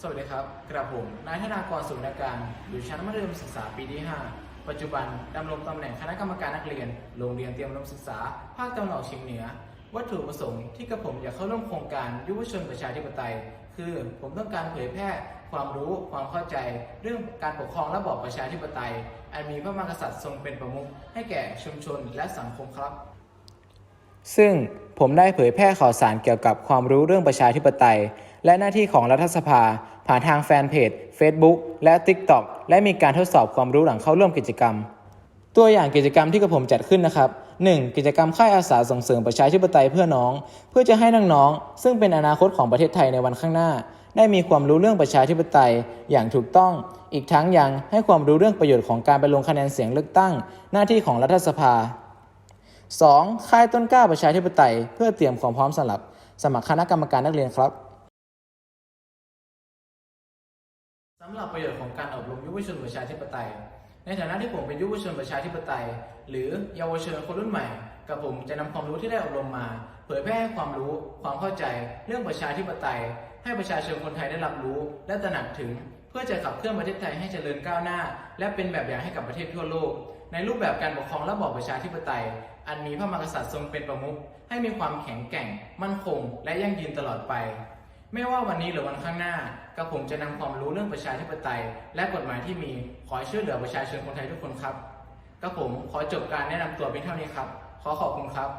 สวัสดีครับ กระผม นายธนากรสุนทรการอยู่ชั้นมัธยมศึกษาปีที่ 5 ปัจจุบันดำรงตำแหน่งคณะกรรมการนักเรียน โรงเรียนเตรียมอุดมศึกษา ภาคตะวันออกเฉียงเหนือ วัตถุประสงค์ที่กระผมอยากเข้าร่วมโครงการยุวชนประชาธิปไตย คือผมต้องการเผยแพร่ ความรู้ ความเข้าใจ เรื่องการปกครองระบอบประชาธิปไตย อันมีพระมหากษัตริย์ทรงเป็นประมุขให้แก่ชุมชนและสังคมครับ ซึ่ง ผมได้เผยแพร่ข่าวสารเกี่ยวกับความรู้เรื่องประชาธิปไตย และหน้าที่ของรัฐสภา ผ่านทางแฟนเพจ Facebook และ TikTok และมีการทดสอบความรู้หลังเข้าร่วมกิจกรรม ตัวอย่างกิจกรรมที่กระผมจัดขึ้นนะครับ 1. กิจกรรมค่ายอาสาส่งเสริมประชาธิปไตยเพื่อน้อง เพื่อจะให้น้องๆซึ่งเป็นอนาคตของประเทศไทยในวันข้างหน้า ได้มีความรู้เรื่องประชาธิปไตยอย่างถูกต้อง อีกทั้งยังให้ความรู้เรื่องประโยชน์ของการไปลงคะแนนเสียงเลือกตั้ง หน้าที่ของรัฐสภา 2. ค่ายต้นกล้าประชาธิปไตย เพื่อเตรียมความพร้อมสำหรับ สมัครคณะกรรมการนักเรียนครับสำหรับประโยชน์ของการอบรมยุวชนประชาธิปไตย ในฐานะที่ผมเป็นยุวชนประชาธิปไตย หรือเยาวชนคนรุ่นใหม่ กับผมจะนำความรู้ที่ได้อบรมมา เผยแพร่ให้ความรู้ความเข้าใจ เรื่องประชาธิปไตย ให้ประชาชนคนไทยได้รับรู้ และตระหนักถึง เพื่อจะขับเคลื่อนประเทศไทยให้เจริญก้าวหน้า และเป็นแบบอย่างให้กับประเทศทั่วโลก ในรูปแบบการปกครองระบอบประชาธิปไตย อันมีพระมหากษัตริย์ทรงเป็นประมุขให้มีความแข็งแกร่ง มั่นคง และยั่งยืนตลอดไป ไม่ว่าวันนี้หรือวันข้างหน้ากับผมจะนำความรู้เรื่องประชาธิปไตย และกฎหมายที่มีขอช่วยเหลือประชาชนคนไทยทุกคนครับกับผมขอจบการแนะนำตัวเพียงเท่านี้ครับ ขอขอบคุณครับ